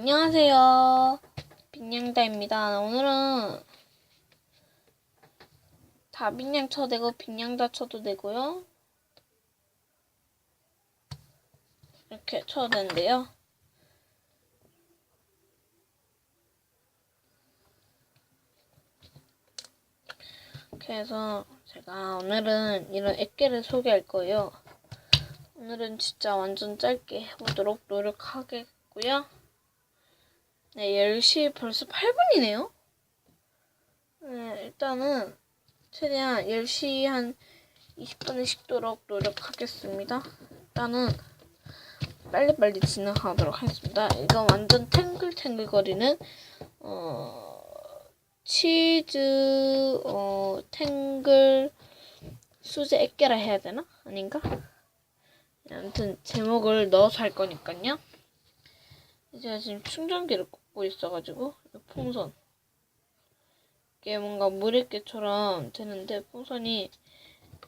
안녕하세요. 빈양다입니다. 오늘은 다빈양 쳐도 되고 빈양다 쳐도 되고요. 이렇게 쳐도 되는데요. 그래서 제가 오늘은 이런 액계를 소개할 거예요. 오늘은 진짜 완전 짧게 해보도록 노력하겠고요. 네, 10시 벌써 8분이네요. 네, 일단은 최대한 10시 한 20분에 식도록 노력하겠습니다. 일단은 빨리빨리 진행하도록 하겠습니다. 이건 완전 탱글탱글거리는 어, 치즈 어, 탱글 수제 액계라 해야 되나? 아닌가? 아무튼 제목을 넣어서 할 거니까요. 제가 지금 충전기를 꽂고 있어가지고 이 풍선 이게 뭔가 물액계처럼 되는데 풍선이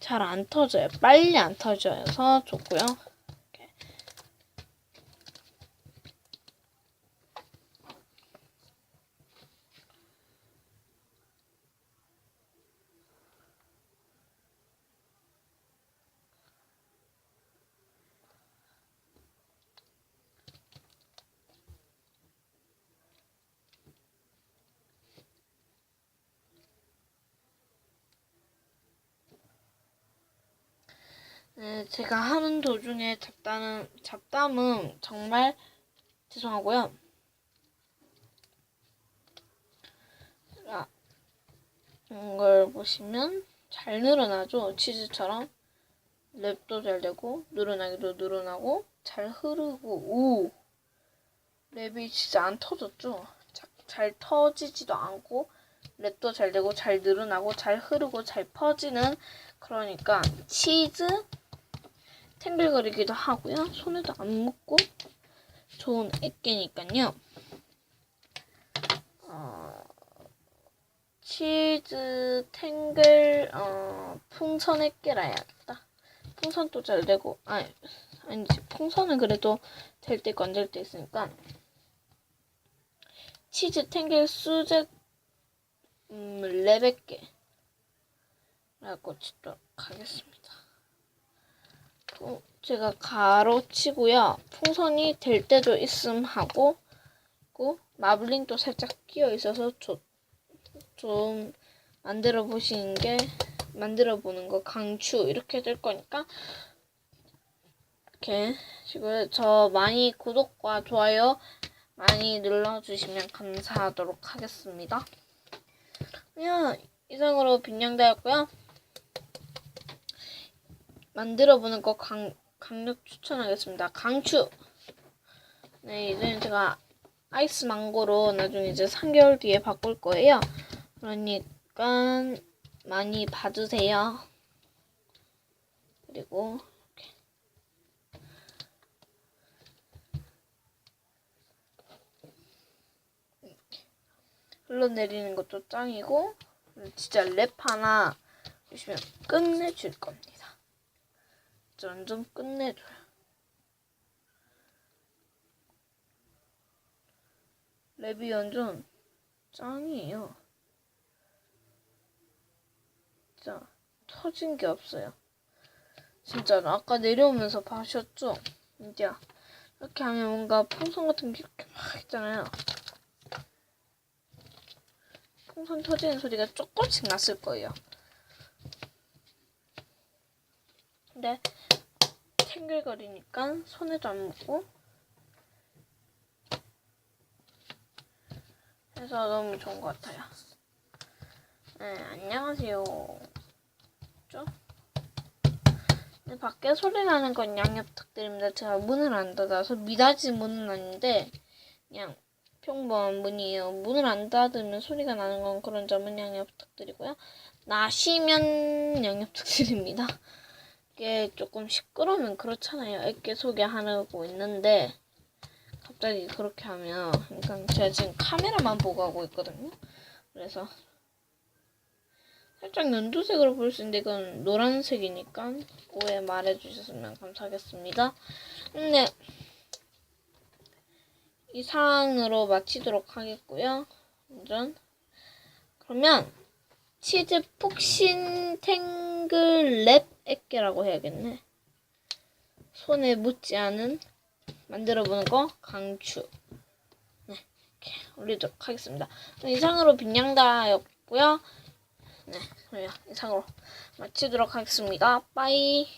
잘 안 터져요. 빨리 안 터져서 좋고요. 네, 제가 하는 도중에 잡담은, 잡담은 정말 죄송하고요. 자, 이걸 보시면 잘 늘어나죠? 치즈처럼. 랩도 잘 되고, 늘어나기도 늘어나고, 잘 흐르고, 오! 랩이 진짜 안 터졌죠? 자, 잘 터지지도 않고, 랩도 잘 되고, 잘 늘어나고, 잘 흐르고, 잘 퍼지는, 그러니까, 치즈, 탱글거리기도 하고요. 손에도 안 묻고 좋은 액계니까요. 어, 치즈 탱글 어, 풍선 액계라 해야겠다. 풍선도 잘 되고 아니 아니지 풍선은 그래도 될 때고 안 될 때 있으니까 치즈 탱글 수제 음, 레베게 라고 치도록 하겠습니다. 어, 제가 가로치고요. 풍선이 될 때도 있음 하고, 고 마블링도 살짝 끼어 있어서 조, 좀 만들어 보시는 게 만들어 보는 거 강추 이렇게 될 거니까 이렇게 지금 저 많이 구독과 좋아요 많이 눌러주시면 감사하도록 하겠습니다. 그냥 이상으로 빈양대였고요. 만들어보는 거 강, 강력 추천하겠습니다. 강추! 네, 이제는 제가 아이스 망고로 나중에 이제 3개월 뒤에 바꿀 거예요. 그러니까 많이 봐주세요. 그리고 이렇게. 흘러내리는 것도 짱이고 진짜 랩 하나 주시면 끝내줄 겁니다. 완전 끝내줘요. 랩이 완전 짱이에요. 진짜 터진 게 없어요. 진짜로 아까 내려오면서 봐셨죠? 진짜 이렇게 하면 뭔가 풍선 같은 게 이렇게 막 있잖아요. 풍선 터지는 소리가 조금씩 났을 거예요. 근데 탱글거리니까 손에도 안 묻고 그래서 너무 좋은 것 같아요. 네, 안녕하세요. 죠? 네, 밖에 소리 나는 건 양해 부탁드립니다. 제가 문을 안 닫아서 미닫이 문은 아닌데 그냥 평범한 문이에요. 문을 안 닫으면 소리가 나는 건 그런 점은 양해 부탁드리고요. 나시면 양해 부탁드립니다. 이게 조금 시끄러우면 그렇잖아요. 애께 소개하고 있는데 갑자기 그렇게 하면 그러니까 제가 지금 카메라만 보고 하고 있거든요. 그래서 살짝 연두색으로 볼 수 있는데 이건 노란색이니까 오해 말해 주셨으면 감사하겠습니다. 근데 이상으로 마치도록 하겠고요. 완전 그러면 치즈 폭신 탱글 랩 액계라고 해야겠네. 손에 묻지 않은 만들어보는 거 강추. 네, 이렇게 올리도록 하겠습니다. 이상으로 빈양다였고요. 네, 그러면 이상으로 마치도록 하겠습니다. 빠이.